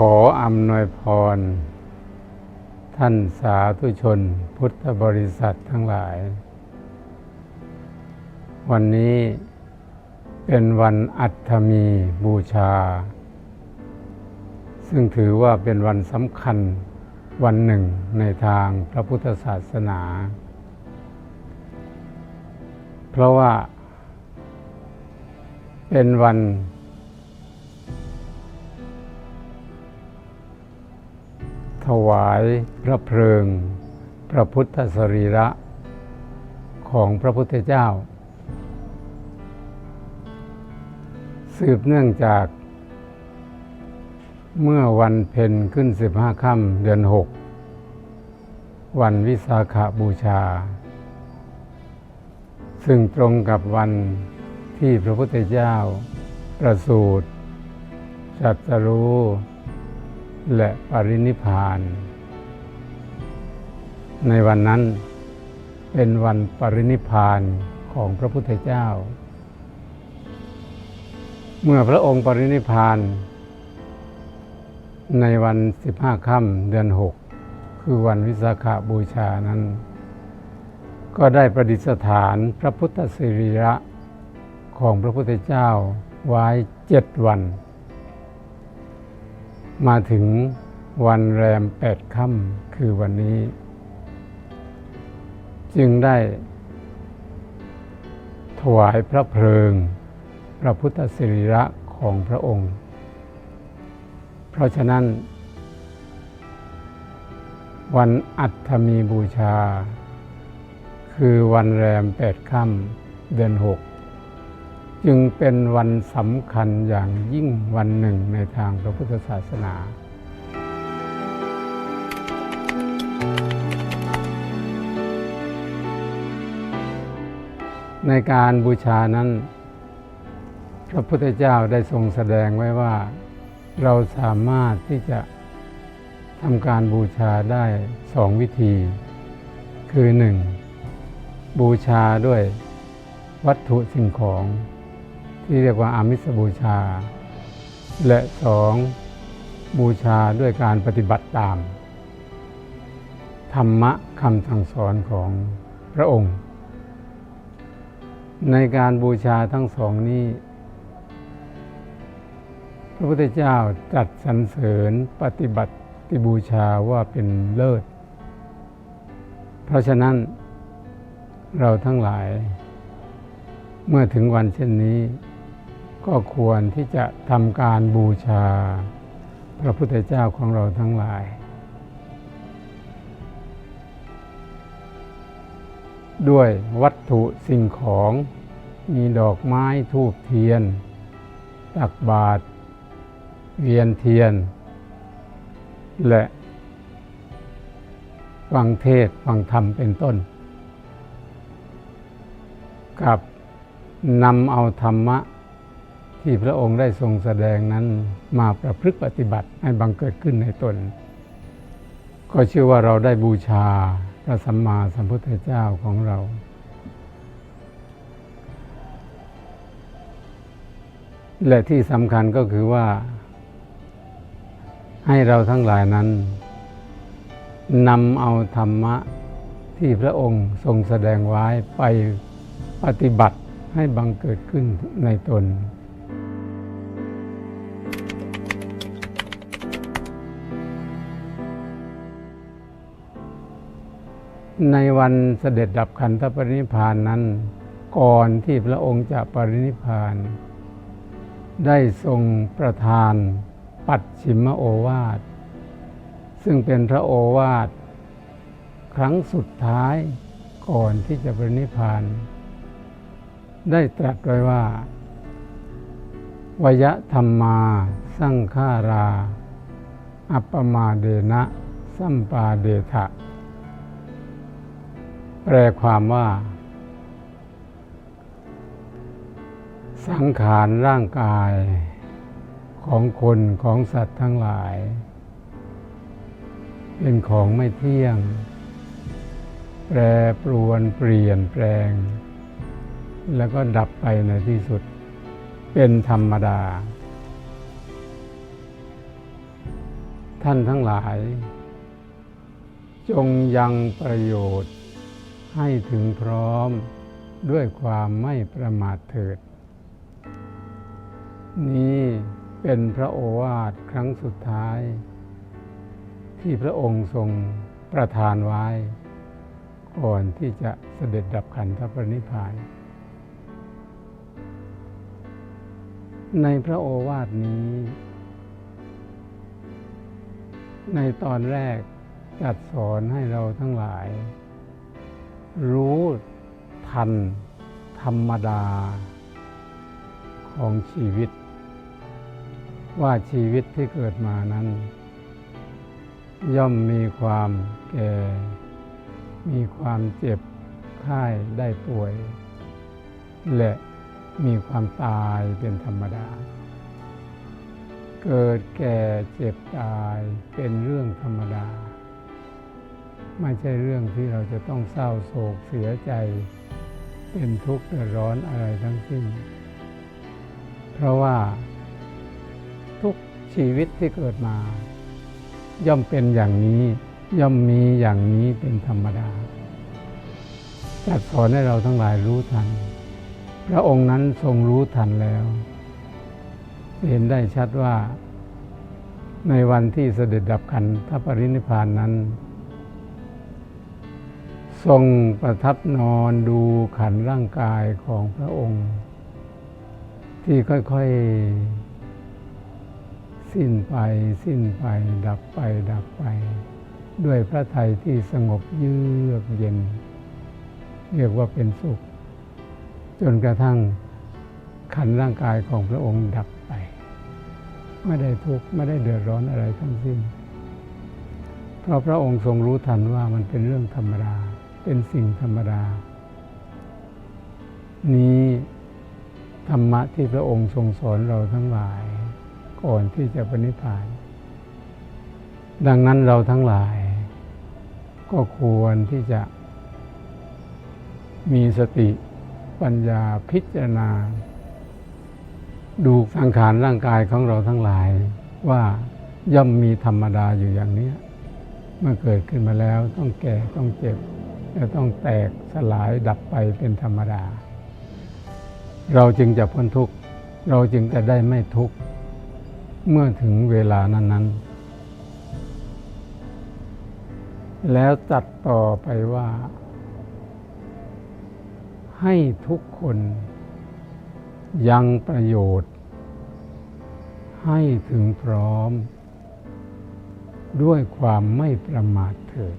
ขออำนวยพร ท่านสาธุชนพุทธบริษัททั้งหลาย วันนี้เป็นวันอัฐมีบูชา ซึ่งถือว่าเป็นวันสำคัญวันหนึ่งในทางพระพุทธศาสนา เพราะว่าเป็นวัน ถวายพระเพลิง พระพุทธสรีระของพระพุทธเจ้า สืบเนื่องจาก เมื่อวันเพ็ญขึ้นสิบห้าค่ำเดือนหกวันวิสาขาบูชา ซึ่งตรงกับวันที่พระพุทธเจ้า ประสูติตรัสรู้ และปรินิพาน ในวันนั้นเป็นวันปรินิพานของพระพุทธเจ้า เมื่อพระองค์ปรินิพพาน ในวันสิบห้าค่ำเดือนหกคือวันวิสาขาบูชานั้น ก็ได้ประดิษฐานพระพุทธสิริระของพระพุทธเจ้าไว้เจ็ดวัน มาถึงวันแรมแปดค่ำคือวันนี้ จึงได้ ถวายพระเพลิง พระพุทธสิริระของพระองค์ เพราะฉะนั้น วันอัฐมีบูชา คือวันแรมแปดค่ำเดือนหก จึงเป็นวันสำคัญอย่างยิ่งวันหนึ่งในทางพระพุทธศาสนา ในการบูชานั้น พระพุทธเจ้าได้ทรงแสดงไว้ว่า เราสามารถที่จะทำการบูชาได้สองวิธี คือหนึ่งบูชาด้วยวัตถุสิ่งของ ที่เรียกว่าอามิสบูชา และสองบูชาด้วยการปฏิบัติตาม ธรรมะคำสั่งสอนของพระองค์ ในการบูชาทั้งสองนี้ พระพุทธเจ้าจัดสรรเสริญปฏิบัติบูชาว่าเป็นเลิศ เพราะฉะนั้นเราทั้งหลาย เมื่อถึงวันเช่นนี้ ก็ควรที่จะทำการบูชา พระพุทธเจ้าของเราทั้งหลาย ด้วยวัตถุสิ่งของมีดอกไม้ทูบเทียน ตักบาตรเวียนเทียน และฟังเทศฟังธรรมเป็นต้น กับนำเอาธรรมะ ที่พระองค์ได้ทรงแสดงนั้นมาประพฤติปฏิบัติให้บังเกิดขึ้นในตน ก็เชื่อว่าเราได้บูชาพระสัมมาสัมพุทธเจ้าของเรา และที่สำคัญก็คือว่า ให้เราทั้งหลายนั้นนำเอาธรรมะที่พระองค์ทรงแสดงไว้ไปปฏิบัติให้บังเกิดขึ้นในตน ในวันเสด็จดับขันธปรินิพานนั้น ก่อนที่พระองค์จะปรินิพาน ได้ทรงประทาน ปัดชิมโอวาท ซึ่งเป็นพระโอวาท ครั้งสุดท้ายก่อนที่จะปรินิพาน ได้ตรัสไว้ว่า วยธรรมาสังฆารา อัปปมาเดนะ สัมปาเดทะ แปลความว่า สังขารร่างกายของคนของสัตว์ทั้งหลาย เป็นของไม่เที่ยง แปรปรวนเปลี่ยนแปลง แล้วก็ดับไปในที่สุด เป็นธรรมดา ท่านทั้งหลาย จงยังประโยชน์ ให้ถึงพร้อมด้วยความไม่ประมาทเถิด นี่เป็นพระโอวาทครั้งสุดท้าย ที่พระองค์ทรงประทานไว้ ก่อนที่จะเสด็จดับขันธปรินิพพานในพระโอวาทนี้ ในตอนแรกจัดสอนให้เราทั้งหลาย รู้ทันธรรมดาของชีวิต ว่าชีวิตที่เกิดมานั้น ย่อมมีความแก่ มีความเจ็บไข้ได้ป่วย และมีความตายเป็นธรรมดา เกิดแก่เจ็บตายเป็นเรื่องธรรมดา ไม่ใช่เรื่องที่เราจะต้องเศร้าโศกเสียใจ เป็นทุกข์เดือดร้อนอะไรทั้งสิ้น เพราะว่า ทุกชีวิตที่เกิดมา ย่อมเป็นอย่างนี้ ย่อมมีอย่างนี้เป็นธรรมดาจัดสอนให้เราทั้งหลายรู้ทัน พระองค์นั้นทรงรู้ทันแล้ว เห็นได้ชัดว่า ในวันที่เสด็จดับขันธปรินิพพานนั้น ทรงประทับนอนดูขันร่างกายของพระองค์ ที่ค่อยๆ สิ้นไปสิ้นไป ดับไปดับไป ด้วยพระทัยที่สงบเยือกเย็น เรียกว่าเป็นสุข จนกระทั่งขันร่างกายของพระองค์ดับไป ไม่ได้ทุกข์ไม่ได้เดือดร้อนอะไรทั้งสิ้น เพราะพระองค์ทรงรู้ทันว่ามันเป็นเรื่องธรรมดา เป็นสิ่งธรรมดา นี้ธรรมะที่พระองค์ทรงสอนเราทั้งหลาย ก่อนที่จะปณิพพาน ดังนั้นเราทั้งหลาย ก็ควรที่จะ มีสติปัญญาพิจารณา ดูสังขารร่างกายของเราทั้งหลาย ว่าย่อมมีธรรมดาอยู่อย่างนี้เมื่อเกิดขึ้นมาแล้วต้องแก่ต้องเจ็บ และต้องแตกสลายดับไปเป็นธรรมดา เราจึงจะพ้นทุกข์ เราจึงจะได้ไม่ทุกข์ เมื่อถึงเวลานั้น ๆ แล้วตัดต่อไปว่า ให้ทุกคนยังประโยชน์ ให้ถึงพร้อม ด้วยความไม่ประมาทเถิด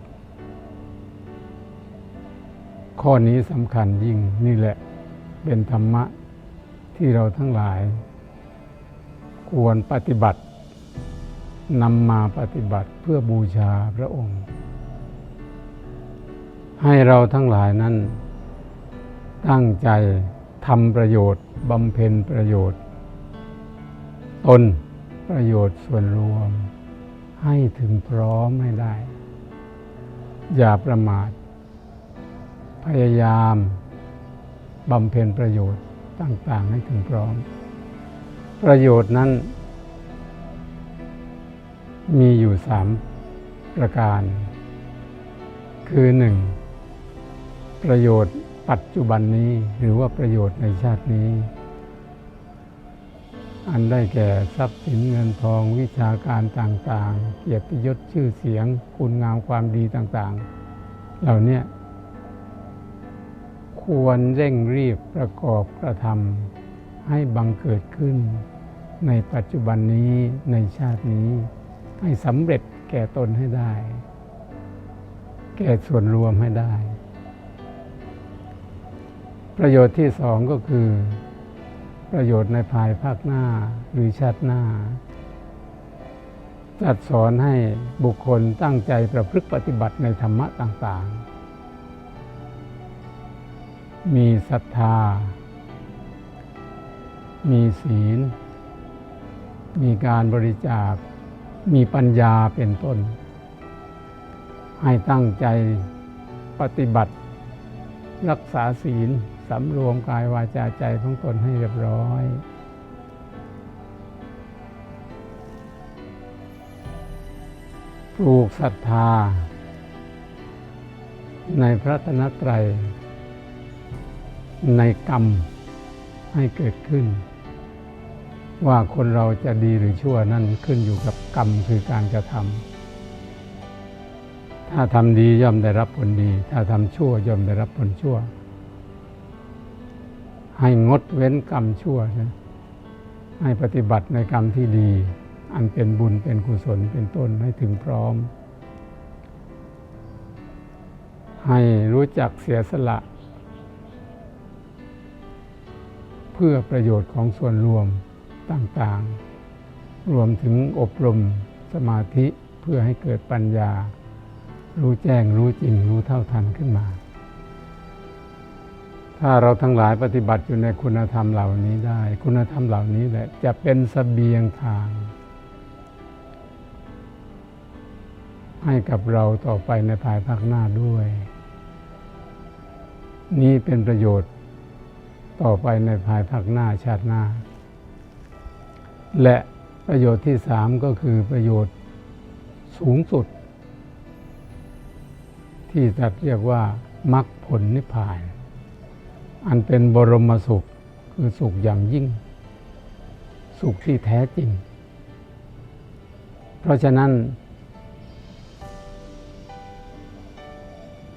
ข้อนี้สำคัญยิ่งนี่แหละเป็นธรรมะที่เราทั้งหลาย ควรปฏิบัตินำมาปฏิบัติเพื่อบูชาพระองค์ ให้เราทั้งหลายนั้น ตั้งใจทำประโยชน์บำเพ็ญประโยชน์ ตนประโยชน์ส่วนรวม ให้ถึงพร้อมให้ได้ อย่าประมาท พยายามบำเพ็ญประโยชน์ต่าง ๆ ให้ถึงพร้อม ประโยชน์นั้น มีอยู่สามประการ คือหนึ่งประโยชน์ปัจจุบันนี้หรือว่าประโยชน์ในชาตินี้ อันได้แก่ทรัพย์สินเงินทองวิชาการต่าง ๆ เกียรติยศชื่อเสียง คุณงามความดีต่าง ๆ เหล่านี้ ควรเร่งรีบประกอบกระทำให้บังเกิดขึ้น ในปัจจุบันนี้ในชาตินี้ ให้สำเร็จแก่ตนให้ได้ แก่ส่วนรวมให้ได้ ประโยชน์ที่สองก็คือ ประโยชน์ในภายภาคหน้าหรือชาติหน้าจัดสอนให้บุคคลตั้งใจประพฤติปฏิบัติในธรรมะต่างๆ มีศรัทธา มีศีล มีการบริจาค มีปัญญาเป็นต้น ให้ตั้งใจปฏิบัติ รักษาศีลสำรวมกายวาจาใจของตนให้เรียบร้อย ปลูกศรัทธา ในพระตนตรัย ในกรรมให้เกิดขึ้น ว่าคนเราจะดีหรือชั่วนั่นขึ้นอยู่กับกรรมคือการกระทำถ้าทำดีย่อมได้รับผลดี ถ้าทำชั่วย่อมได้รับผลชั่ว ให้งดเว้นกรรมชั่วนะให้ปฏิบัติในกรรมที่ดี อันเป็นบุญเป็นกุศลเป็นต้นให้ถึงพร้อม ให้รู้จักเสียสละ เพื่อประโยชน์ของส่วนรวมต่างๆ รวมถึงอบรมสมาธิเพื่อให้เกิดปัญญา รู้แจ้งรู้จริงรู้เท่าทันขึ้นมา ถ้าเราทั้งหลายปฏิบัติอยู่ในคุณธรรมเหล่านี้ได้ คุณธรรมเหล่านี้แหละจะเป็นสเสบียงทาง ให้กับเราต่อไปในภายภาคหน้าด้วย นี่เป็นประโยชน์ ต่อไปในภายภาคหน้าชาติหน้า และประโยชน์ที่สามก็คือประโยชน์สูงสุด ที่จัดเรียกว่ามรรคผลนิพพาน อันเป็นบรมสุขคือสุขอย่างยิ่ง สุขที่แท้จริง เพราะฉะนั้น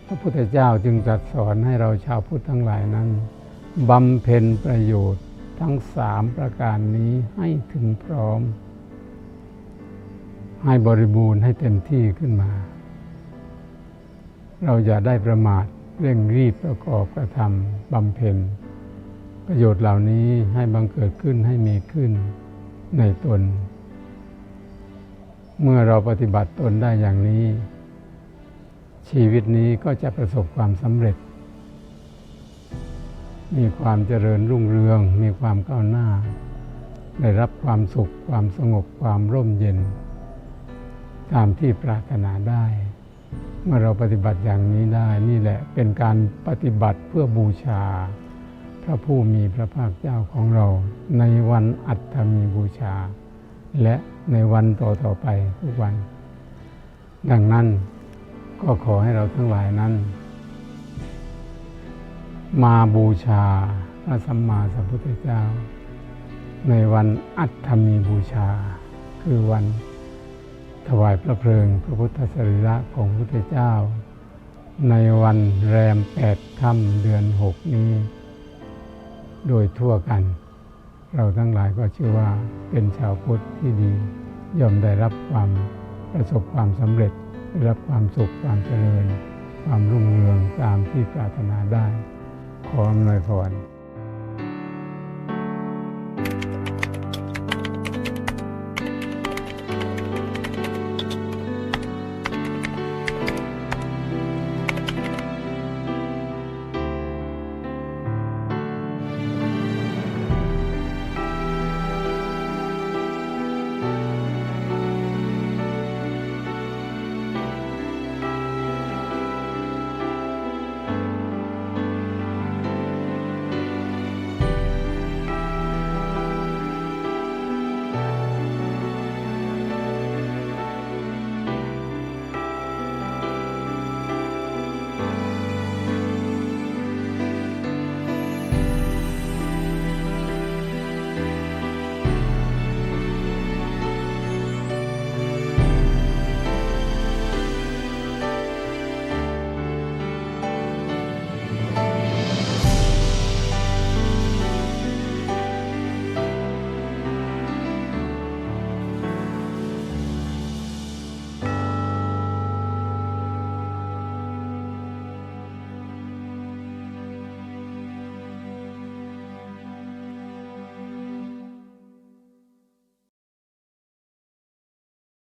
พระพุทธเจ้าจึงตรัสสอนให้เราชาวพุทธทั้งหลายนั้น บำเพ็ญประโยชน์ทั้งสามประการนี้ให้ถึงพร้อม ให้บริบูรณ์ให้เต็มที่ขึ้นมา เราอย่าได้ประมาทเร่งรีบประกอบกระทำบำเพ็ญ ประโยชน์เหล่านี้ให้บังเกิดขึ้นให้มีขึ้นในตน เมื่อเราปฏิบัติตนได้อย่างนี้ ชีวิตนี้ก็จะประสบความสำเร็จ มีความเจริญรุ่งเรือง มีความก้าวหน้า ได้รับความสุข ความสงบความร่มเย็น ตามที่ปรารถนาได้ เมื่อเราปฏิบัติอย่างนี้ได้นี่แหละเป็นการปฏิบัติเพื่อบูชา พระผู้มีพระภาคเจ้าของเรา ในวันอัตถมีบูชา และในวันต่อต่อๆไปทุกวัน ดังนั้นก็ขอให้เราทั้งหลายนั้น มาบูชาพระสัมมาสัมพุทธเจ้า ในวันอัตถมีบูชา คือวันถวายพระเพลิงพระพุทธสรีระของพระพุทธเจ้า ในวันแรมแปดค่ำเดือนหกนี้ โดยทั่วกัน เราทั้งหลายก็ชื่อว่าเป็นชาวพุทธที่ดีย่อมได้รับความประสบความสำเร็จได้รับความสุขความเจริญ ความรุ่งเรืองตามที่ปรารถนาได้ ขออำนวยพร